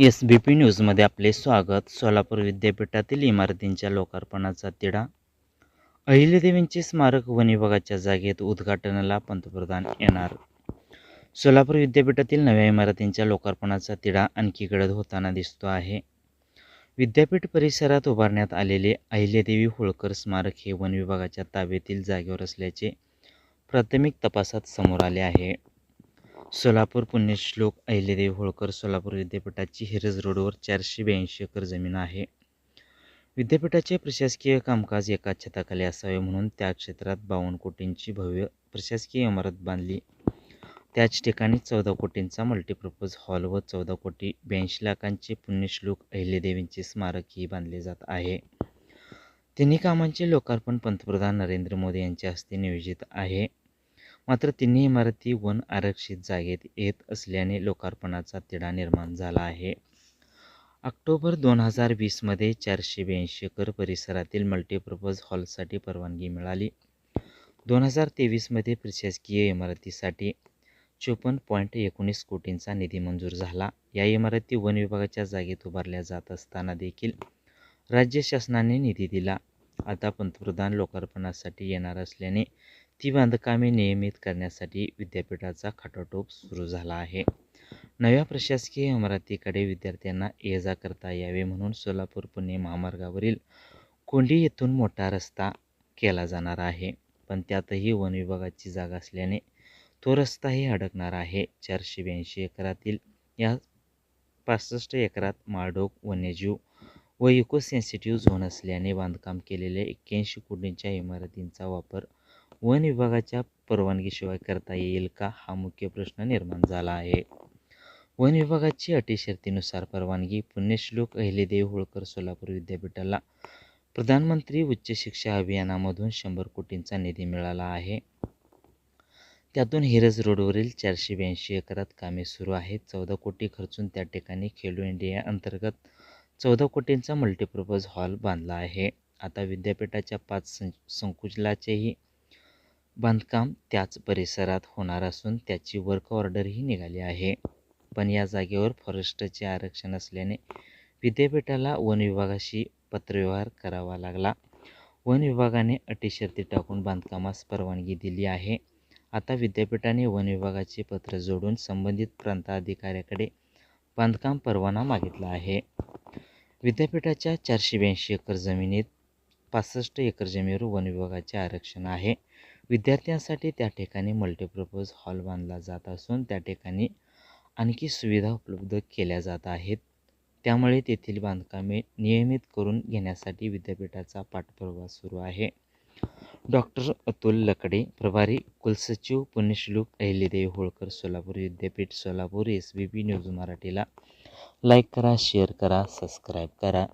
S B P न्यूजमध्ये आपले स्वागत. सोलापूर विद्यापीठातील इमारतींच्या लोकार्पणाचा तिढा. अहिल्यादेवींचे स्मारक वन विभागाच्या जागेत उद्घाटनाला पंतप्रधान येणार. सोलापूर विद्यापीठातील नव्या इमारतींच्या लोकार्पणाचा तिढा आणखी गडद होताना दिसतो आहे. विद्यापीठ परिसरात उभारण्यात आलेले अहिल्यादेवी होळकर स्मारक हे वन विभागाच्या ताब्यातील जागेवर असल्याचे प्राथमिक तपासात समोर आले आहे. सोलापूर पुण्यश्लोक अहिल्यादेवी होळकर सोलापूर विद्यापीठाची हिरज रोडवर चारशे ब्याऐंशी एकर जमीन आहे. विद्यापीठाचे प्रशासकीय कामकाज एका छताखाली असावे म्हणून त्या क्षेत्रात बावन्न कोटींची भव्य प्रशासकीय इमारत बांधली. त्याच ठिकाणी चौदा कोटींचा मल्टीपर्पज हॉल व चौदा कोटी ब्याऐंशी लाखांचे पुण्यश्लोक अहिल्यादेवींचे स्मारकही बांधले जात आहे. तिन्ही कामांचे लोकार्पण पंतप्रधान नरेंद्र मोदी यांच्या हस्ते नियोजित आहे. मात्र तिन्ही इमारती वन आरक्षित जागेत येत असल्याने लोकार्पणाचा तिढा निर्माण झाला आहे. ऑक्टोबर दोन हजार वीसमध्ये चारशे ब्याऐंशी एकर परिसरातील मल्टीपर्पज हॉलसाठी परवानगी मिळाली. दोन हजार तेवीसमध्ये प्रशासकीय इमारतीसाठी चोपन्न पॉईंट एकोणीस कोटींचा निधी मंजूर झाला. या इमारती वन विभागाच्या जागेत उभारल्या जात असताना देखील राज्य शासनाने निधी दिला. आता पंतप्रधान लोकार्पणासाठी येणार असल्याने ती बांधकामे नियमित करण्यासाठी विद्यापीठाचा खटाटोप सुरू झाला आहे. नव्या प्रशासकीय इमारतीकडे विद्यार्थ्यांना ये जा करता यावे म्हणून सोलापूर पुणे महामार्गावरील कोंडी येथून मोठा रस्ता केला जाणार आहे. पण त्यातही वन विभागाची जागा असल्याने तो रस्ताही अडकणार आहे. चारशे ब्याऐंशी एकरातील या पासष्ट एकरात माळढोक वन्यजीव व इको सेन्सिटिव्ह झोन असल्याने बांधकाम केलेल्या एक्क्याऐंशी कोटींच्या इमारतींचा वापर वन विभागाच्या परवानगीशिवाय करता येईल का? हा मुख्य प्रश्न निर्माण झाला आहे. वन विभागाची अटी शर्तीनुसार परवानगी पुण्यश्लोक अहिलेदेव होळकर सोलापूर विद्यापीठाला प्रधानमंत्री उच्च शिक्षा अभियानामधून शंभर कोटींचा निधी मिळाला आहे. त्यातून हिरज रोडवरील चारशे ब्याऐंशी एकरात कामे सुरू आहेत. चौदा कोटी खर्चून त्या ठिकाणी खेलो इंडिया अंतर्गत चौदा कोटींचा मल्टीपर्पज हॉल बांधला आहे. आता विद्यापीठाच्या पाच सं संकुलाचेही बांधकाम त्याच परिसरात होणार असून त्याची वर्क ऑर्डरही निघाली आहे. पण या जागेवर फॉरेस्टचे आरक्षण असल्याने विद्यापीठाला वन विभागाशी पत्रव्यवहार करावा लागला. वन विभागाने अटी शर्ती टाकून बांधकामास परवानगी दिली आहे. आता विद्यापीठाने वन विभागाचे पत्र जोडून संबंधित प्रांताधिकाऱ्याकडे बांधकाम परवाना मागितला आहे. विद्यापीठाच्या चारशे ब्याऐंशी एकर जमिनीत पासष्ट एकर जमिनीवर वन विभागाचे आरक्षण आहे. विद्यार्थ्यांसाठी त्या ठिकाणी मल्टीपर्पज हॉल बांधला जात असून त्या ठिकाणी आणखी सुविधा उपलब्ध केल्या जात आहेत. त्यामुळे तेथील बांधकामे नियमित करून घेण्यासाठी विद्यापीठाचा पाठपुरावा सुरू आहे. डॉक्टर अतुल लकडे प्रभारी कुलसचिव पुण्यश्लोक Ahilyadevi Holkar Solapur Vidyapeeth Solapur S B P news मराठीला लाईक करा शेअर करा सबस्क्राईब करा.